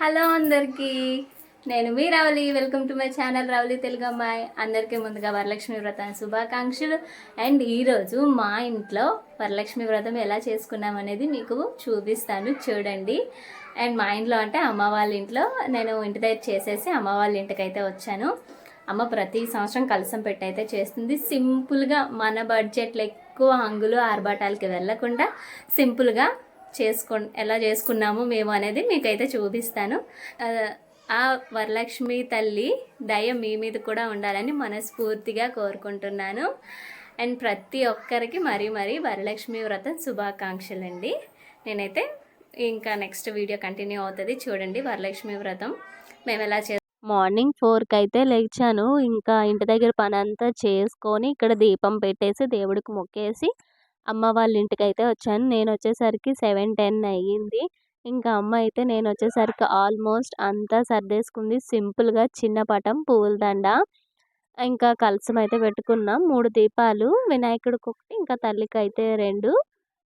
Hello అందరికీ. నేను మీ Ravali. Welcome to my channel Ravali Telugu అమ్మాయి అందరికీ ముందుగా వరలక్ష్మి వ్రతం శుభాకాంక్షలు. అండ్ ఈరోజు మా ఇంట్లో వరలక్ష్మి వ్రతం ఎలా చేసుకున్నాం అనేది మీకు చూపిస్తాను చూడండి. అండ్ మా ఇంట్లో అంటే అమ్మ వాళ్ళ ఇంట్లో నేను ఇంటి దగ్గర చేసేసి అమ్మ వాళ్ళ ఇంటికి అయితే వచ్చాను. అమ్మ ప్రతి సంవత్సరం కలసం పెట్టి అయితే చేస్తుంది. సింపుల్గా మన బడ్జెట్లో ఎక్కువ హంగులు ఆర్భాటాలకి వెళ్ళకుండా సింపుల్గా చేసుకో ఎలా చేసుకున్నాము మేము అనేది మీకైతే చూపిస్తాను. ఆ, వరలక్ష్మి తల్లి దయ మీ మీద కూడా ఉండాలని మనస్ఫూర్తిగా కోరుకుంటున్నాను. అండ్ ప్రతి ఒక్కరికి మరీ మరీ వరలక్ష్మి వ్రతం శుభాకాంక్షలండి. నేనైతే ఇంకా నెక్స్ట్ వీడియో కంటిన్యూ అవుతుంది. చూడండి వరలక్ష్మి వ్రతం మేము ఎలా చే మార్నింగ్ ఫోర్కి అయితే లేచాను. ఇంకా ఇంటి దగ్గర పని అంతా చేసుకొని ఇక్కడ దీపం పెట్టేసి దేవుడికి మొక్కేసి అమ్మ వాళ్ళ ఇంటికి అయితే వచ్చాను. నేను వచ్చేసరికి సెవెన్ టెన్ అయ్యింది. ఇంకా అమ్మ అయితే నేను వచ్చేసరికి ఆల్మోస్ట్ అంతా సర్దేసుకుంది. సింపుల్గా చిన్న పటం పువ్వుల దండ ఇంకా కలసం అయితే పెట్టుకున్నాం. మూడు దీపాలు వినాయకుడికి ఒకటి ఇంకా తల్లికి అయితే రెండు.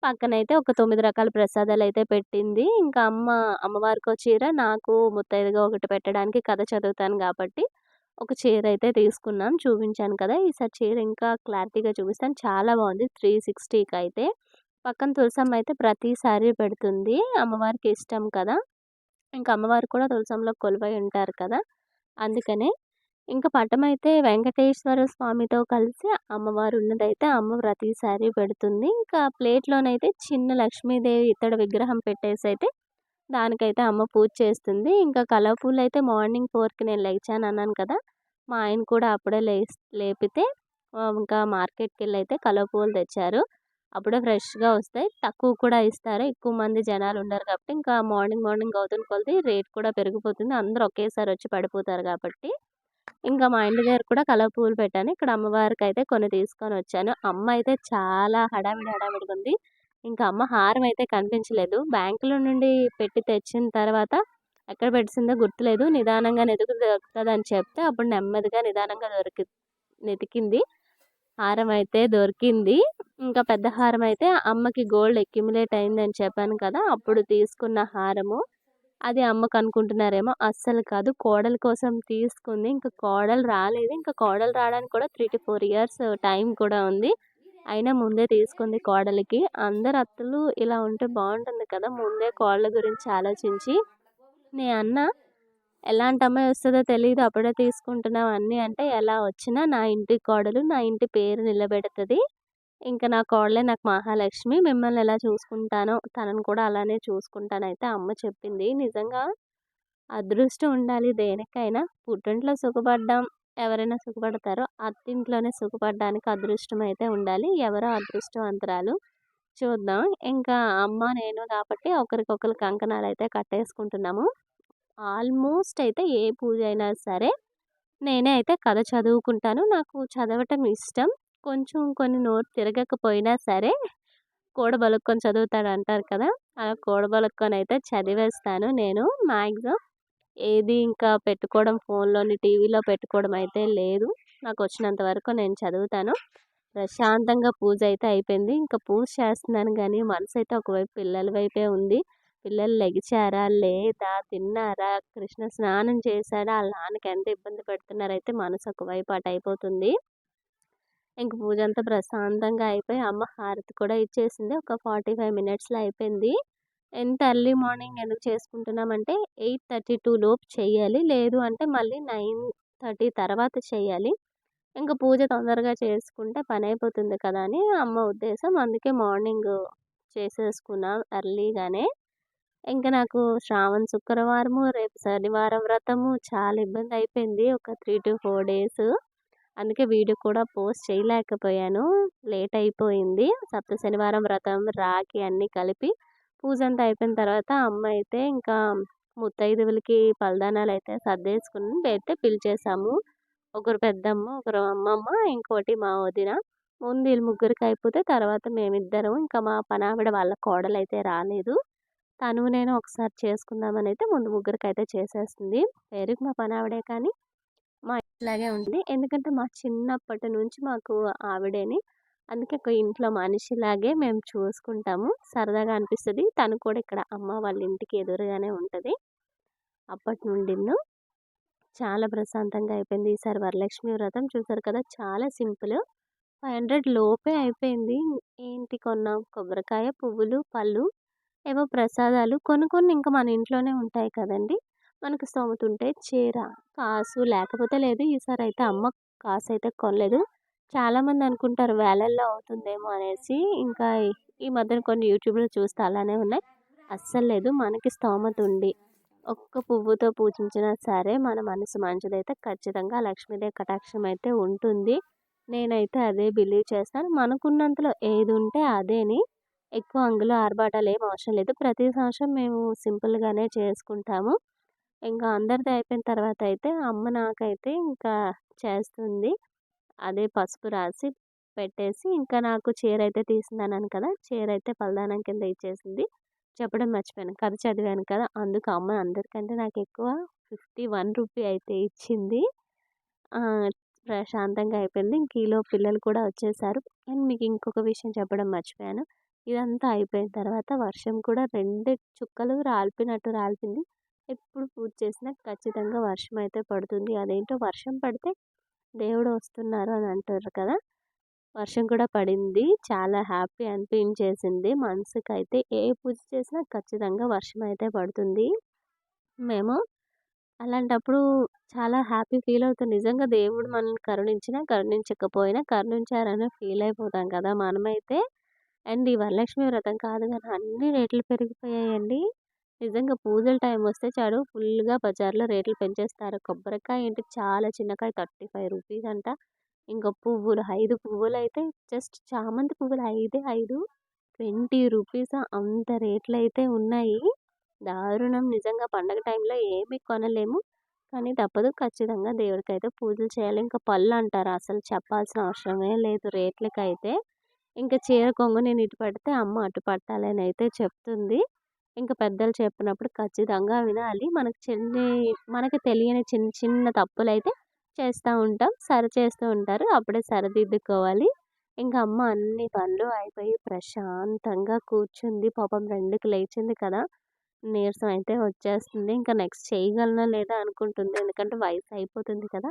పక్కనైతే ఒక తొమ్మిది రకాల ప్రసాదాలు అయితే పెట్టింది. ఇంకా అమ్మ అమ్మవారికి చీర నాకు ముత్తైదుగా ఒకటి పెట్టడానికి కథ చదువుతాను కాబట్టి ఒక చీర అయితే తీసుకున్నాం. చూపించాను కదా! ఈసారి చీర ఇంకా క్లారిటీగా చూపిస్తాను. చాలా బాగుంది. త్రీ సిక్స్టీకి అయితే. పక్కన తులసమ్మ అయితే ప్రతిసారి పెడుతుంది. అమ్మవారికి ఇష్టం కదా! ఇంకా అమ్మవారు కూడా తులసంలో కొలువై ఉంటారు కదా! అందుకనే ఇంకా పటం అయితే వెంకటేశ్వర స్వామితో కలిసి అమ్మవారు ఉన్నదైతే అమ్మ ప్రతిసారి పెడుతుంది. ఇంకా ప్లేట్లోనైతే చిన్న లక్ష్మీదేవి ఇతడు విగ్రహం పెట్టేసి అయితే దానికైతే అమ్మ పూజ చేస్తుంది. ఇంకా కలర్ పూలు అయితే మార్నింగ్ ఫోర్కి నేను లేచాను అన్నాను కదా! మా ఆయన కూడా అప్పుడే లే లేపితే ఇంకా మార్కెట్కి వెళ్ళి అయితే కలర్ పూలు తెచ్చారు. అప్పుడే ఫ్రెష్గా వస్తాయి. తక్కువ కూడా ఇస్తారు. ఎక్కువ మంది జనాలు ఉండరు కాబట్టి ఇంకా మార్నింగ్ మార్నింగ్ అవుతున్న కొలది రేట్ కూడా పెరిగిపోతుంది. అందరూ ఒకేసారి వచ్చి పడిపోతారు కాబట్టి. ఇంకా మా ఇంటి దగ్గర కూడా కలర్ పూలు పెట్టాను. ఇక్కడ అమ్మవారికి అయితే కొన్ని తీసుకొని వచ్చాను. అమ్మ అయితే చాలా హడావిడి హడావిడిగా ఉంది. ఇంకా అమ్మ హారం అయితే కనిపించలేదు. బ్యాంకులో నుండి పెట్టి తెచ్చిన తర్వాత ఎక్కడ పెట్టిందో గుర్తులేదు. నిదానంగా నెతుకు దొరుకుతుంది అని చెప్తే అప్పుడు నెమ్మదిగా నిదానంగా దొరికి వెతికింది హారం అయితే దొరికింది. ఇంకా పెద్ద హారం అయితే అమ్మకి గోల్డ్ ఎక్యుములేట్ అయిందని చెప్పాను కదా అప్పుడు తీసుకున్న హారము. అది అమ్మకు అనుకుంటున్నారేమో అస్సలు కాదు. కోడల కోసం తీసుకుంది. ఇంకా కోడలు రాలేదు. ఇంకా కోడలు రావడానికి కూడా three to four years time కూడా ఉంది. అయినా ముందే తీసుకుంది కోడలికి. అందరు అత్తలు ఇలా ఉంటే బాగుంటుంది కదా ముందే కోడల గురించి ఆలోచించి. నీ అన్న ఎలాంటి అమ్మాయి వస్తుందో తెలియదు అప్పుడే తీసుకుంటున్నావు అన్నీ అంటే ఎలా వచ్చినా నా ఇంటి కోడలు నా ఇంటి పేరు నిలబెడుతుంది. ఇంకా నా కోడలే నాకు మహాలక్ష్మి మిమ్మల్ని ఎలా చూసుకుంటానో తనను కూడా అలానే చూసుకుంటానైతే అమ్మ చెప్పింది. నిజంగా అదృష్టం ఉండాలి దేనికైనా. పుట్టింట్లో సుఖపడ్డాం ఎవరైనా సుఖపడతారో అత్తింట్లోనే సుఖపడడానికి అదృష్టం అయితే ఉండాలి. ఎవరో అదృష్టవంతరాలు చూద్దాం. ఇంకా అమ్మ నేను కాబట్టి ఒకరికొకరు కంకణాలు అయితే కట్టేసుకుంటున్నాము. ఆల్మోస్ట్ అయితే ఏ పూజ అయినా సరే నేనే అయితే కథ చదువుకుంటాను. నాకు చదవటం ఇష్టం. కొంచెం కొన్ని నోరు తిరగకపోయినా సరే కోడబలుక్కొని చదువుతాడు అంటారు కదా. అలా కోడబలుక్కొని అయితే చదివేస్తాను నేను మ్యాక్సిమం ఏది ఇంకా పెట్టుకోవడం ఫోన్లోని టీవీలో పెట్టుకోవడం అయితే లేదు. నాకు వచ్చినంత వరకు నేను చదువుతాను. ప్రశాంతంగా పూజ అయితే అయిపోయింది. ఇంకా పూజ చేస్తున్నాను కానీ మనసు అయితే ఒకవైపు పిల్లల వైపే ఉంది. పిల్లలు లెగిచారా? లేదా? తిన్నారా? కృష్ణ స్నానం చేశారా వాళ్ళ నాన్నకి ఎంత ఇబ్బంది పెడుతున్నారో? అయితే మనసు ఒకవైపు అటు అయిపోతుంది. ఇంక పూజ అంతా ప్రశాంతంగా అయిపోయి అమ్మ హారతి కూడా ఇచ్చేసింది. ఒక ఫార్టీ ఫైవ్ మినిట్స్లో అయిపోయింది. ఎంత ఎర్లీ మార్నింగ్ ఎందుకు చేసుకుంటున్నామంటే ఎయిట్ థర్టీ టూ లోపు చేయాలి. లేదు అంటే మళ్ళీ నైన్ థర్టీ తర్వాత చేయాలి. ఇంకా పూజ తొందరగా చేసుకుంటే పని అయిపోతుంది కదా అని అమ్మ ఉద్దేశం. అందుకే మార్నింగ్ చేసేసుకున్నాం ఎర్లీగానే. ఇంకా నాకు శ్రావణ శుక్రవారము రేపు శనివారం వ్రతము చాలా ఇబ్బంది అయిపోయింది. ఒక త్రీ టు ఫోర్ డేస్. అందుకే వీడియో కూడా పోస్ట్ చేయలేకపోయాను. లేట్ అయిపోయింది. సప్త శనివారం వ్రతం రాఖీ అన్నీ కలిపి పూజ అంతా అయిపోయిన తర్వాత అమ్మ అయితే ఇంకా ముత్తైదువులకి పలదానాలు అయితే సర్దేసుకుని అయితే పిలిచేసాము. ఒకరు పెద్దమ్మ ఒకరు అమ్మమ్మ ఇంకోటి మా వదిన. ముందు వీళ్ళు ముగ్గురికి అయిపోతే తర్వాత మేమిద్దరం ఇంకా మా పనావిడ వాళ్ళ కోడలు అయితే రాలేదు. తను నేను ఒకసారి చేసుకుందామని అయితే ముందు ముగ్గురికి అయితే చేసేస్తుంది పేరుకి మా పనావిడే కానీ మా ఇట్లాగే ఉంది. ఎందుకంటే మా చిన్నప్పటి నుంచి మాకు ఆవిడేని అందుకే ఒక ఇంట్లో మనిషిలాగే మేము చూసుకుంటాము. సరదాగా అనిపిస్తుంది. తను కూడా ఇక్కడ అమ్మ వాళ్ళ ఇంటికి ఎదురుగానే ఉంటుంది. అప్పటి నుండి చాలా ప్రశాంతంగా అయిపోయింది. ఈసారి వరలక్ష్మి వ్రతం చూసారు కదా చాలా సింపుల్. ఫైవ్ హండ్రెడ్ లోపే అయిపోయింది. ఏంటి కొన్నాం? కొబ్బరికాయ పువ్వులు పళ్ళు ఏవో ప్రసాదాలు కొన్ని కొన్ని ఇంకా మన ఇంట్లోనే ఉంటాయి కదండి. మనకు స్తోమత ఉంటే చీర కాసు లేకపోతే లేదు ఈసారి అయితే అమ్మ కాసు అయితే కొనలేదు. చాలామంది అనుకుంటారు వేలల్లో అవుతుందేమో అనేసి. ఇంకా ఈ మధ్యన కొన్ని యూట్యూబ్లో చూస్తే అలానే ఉన్నాయి. అస్సలు లేదు మనకి స్తోమత ఉండి ఒక్క పువ్వుతో పూజించినా సరే మన మనసు మంచిదైతే ఖచ్చితంగా లక్ష్మీదేవి కటాక్షం అయితే ఉంటుంది. నేనైతే అదే బిలీవ్ చేస్తాను. మనకున్నంతలో ఏది ఉంటే అదేని. ఎక్కువ అంగులు ఆర్భాటాలు ఏం అవసరం లేదు. ప్రతి సంవత్సరం మేము సింపుల్గానే చేసుకుంటాము. ఇంకా అందరిది అయిపోయిన తర్వాత అయితే అమ్మ నాకైతే ఇంకా చేస్తుంది. అదే పసుపు రాసి పెట్టేసి ఇంకా నాకు చీర అయితే తీసిందన్నాను కదా చీర అయితే పలదానం కింద ఇచ్చేసింది. చెప్పడం మర్చిపోయాను. కథ చదివాను కదా అందుకు అమ్మ అందరికంటే నాకు ఎక్కువ ఫిఫ్టీ వన్ రూపీ అయితే ఇచ్చింది. ప్రశాంతంగా అయిపోయింది. ఇంకీలో పిల్లలు కూడా వచ్చేసారు. అండ్ మీకు ఇంకొక విషయం చెప్పడం మర్చిపోయాను. ఇదంతా అయిపోయిన తర్వాత వర్షం కూడా రెండు చుక్కలు రాలిపినట్టు రాలిపింది ఎప్పుడు పూజ చేసినా ఖచ్చితంగా వర్షం అయితే పడుతుంది. అదేంటో వర్షం పడితే దేవుడు వస్తున్నారు అని అంటారు కదా! వర్షం కూడా పడింది. చాలా హ్యాపీ అనిపించేసింది. మనసుకి అయితే ఏ పూజ చేసినా ఖచ్చితంగా వర్షం అయితే పడుతుంది. మేము అలాంటప్పుడు చాలా హ్యాపీ ఫీల్ అవుతాం నిజంగా దేవుడు మనల్ని కరుణించినా కరుణించకపోయినా కరుణించారని ఫీల్ అయిపోతాం కదా! మనమైతే అండ్ ఈ వరలక్ష్మి వ్రతం కాదు కానీ అన్ని రేట్లు పెరిగిపోయాయండి. నిజంగా పూజల టైం వస్తే చాలు ఫుల్గా బజార్లో రేట్లు పెంచేస్తారు. కొబ్బరికాయ ఏంటి చాలా చిన్నకాయ థర్టీ ఫైవ్ రూపీస్ అంట. ఇంకా పువ్వులు ఐదు పువ్వులు అయితే జస్ట్ చామంతి పువ్వులు ఐదే ఐదు ట్వంటీ రూపీస్ అంత రేట్లు అయితే ఉన్నాయి. దారుణం నిజంగా పండగ టైంలో ఏమీ కొనలేము. కానీ తప్పదు ఖచ్చితంగా దేవుడికి అయితే పూజలు చేయాలి. ఇంకా పళ్ళు అంటారు అసలు చెప్పాల్సిన అవసరమే లేదు రేట్లకైతే. ఇంకా చీర కొంగు నేను ఇటు పడితే అమ్మ అటు పట్టాలని అయితే చెప్తుంది. ఇంకా పెద్దలు చెప్పినప్పుడు ఖచ్చితంగా వినాలి. మనకు చిన్న మనకి తెలియని చిన్న చిన్న తప్పులు అయితే చేస్తూ ఉంటాం. సరి చేస్తూ ఉంటారు. అప్పుడే సరిదిద్దుకోవాలి. ఇంకా అమ్మ అన్ని పనులు అయిపోయి ప్రశాంతంగా కూర్చుంది. పాపం రెండుకి లేచింది కదా. నీరసం అయితే వచ్చేస్తుంది. ఇంకా నెక్స్ట్ చేయగలనా లేదా అనుకుంటుంది. ఎందుకంటే వయసు అయిపోతుంది కదా.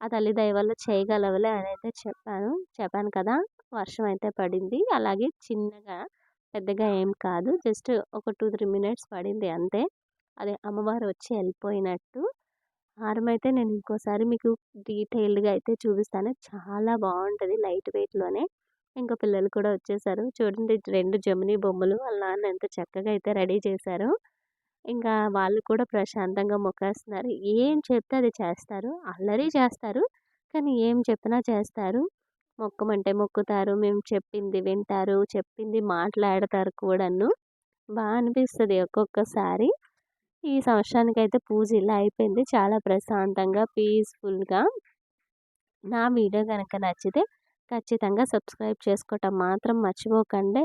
ఆ తల్లి వల్ల చేయగలవలే అని అయితే చెప్పాను. చెప్పాను కదా. వర్షం అయితే పడింది. అలాగే చిన్నగా పెద్దగా ఏం కాదు. జస్ట్ ఒక టూ త్రీ మినిట్స్ పడింది అంతే. అదే అమ్మవారు వచ్చి వెళ్ళిపోయినట్టు. హారం అయితే నేను ఇంకోసారి మీకు డీటెయిల్డ్గా అయితే చూపిస్తాను. చాలా బాగుంటుంది లైట్ వెయిట్లోనే. ఇంకా పిల్లలు కూడా వచ్చేసారు. చూడండి రెండు జమినీ బొమ్మలు వాళ్ళ నాన్న ఎంత చక్కగా అయితే రెడీ చేశారు. ఇంకా వాళ్ళు కూడా ప్రశాంతంగా మొక్కేస్తున్నారు. ఏం చెప్తే అది చేస్తారు. అల్లరి చేస్తారు. కానీ ఏం చెప్పినా చేస్తారు. మొక్కమంటే మొక్కుతారు. మేము చెప్పింది వింటారు చెప్పింది మాట్లాడతారు కూడాను. బాగా అనిపిస్తుంది ఒక్కొక్కసారి. ఈ సంవత్సరానికి అయితే పూజ ఇలా అయిపోయింది. చాలా ప్రశాంతంగా పీస్ఫుల్గా. నా వీడియో కనుక నచ్చితే ఖచ్చితంగా సబ్స్క్రైబ్ చేసుకోవటం మాత్రం మర్చిపోకండి.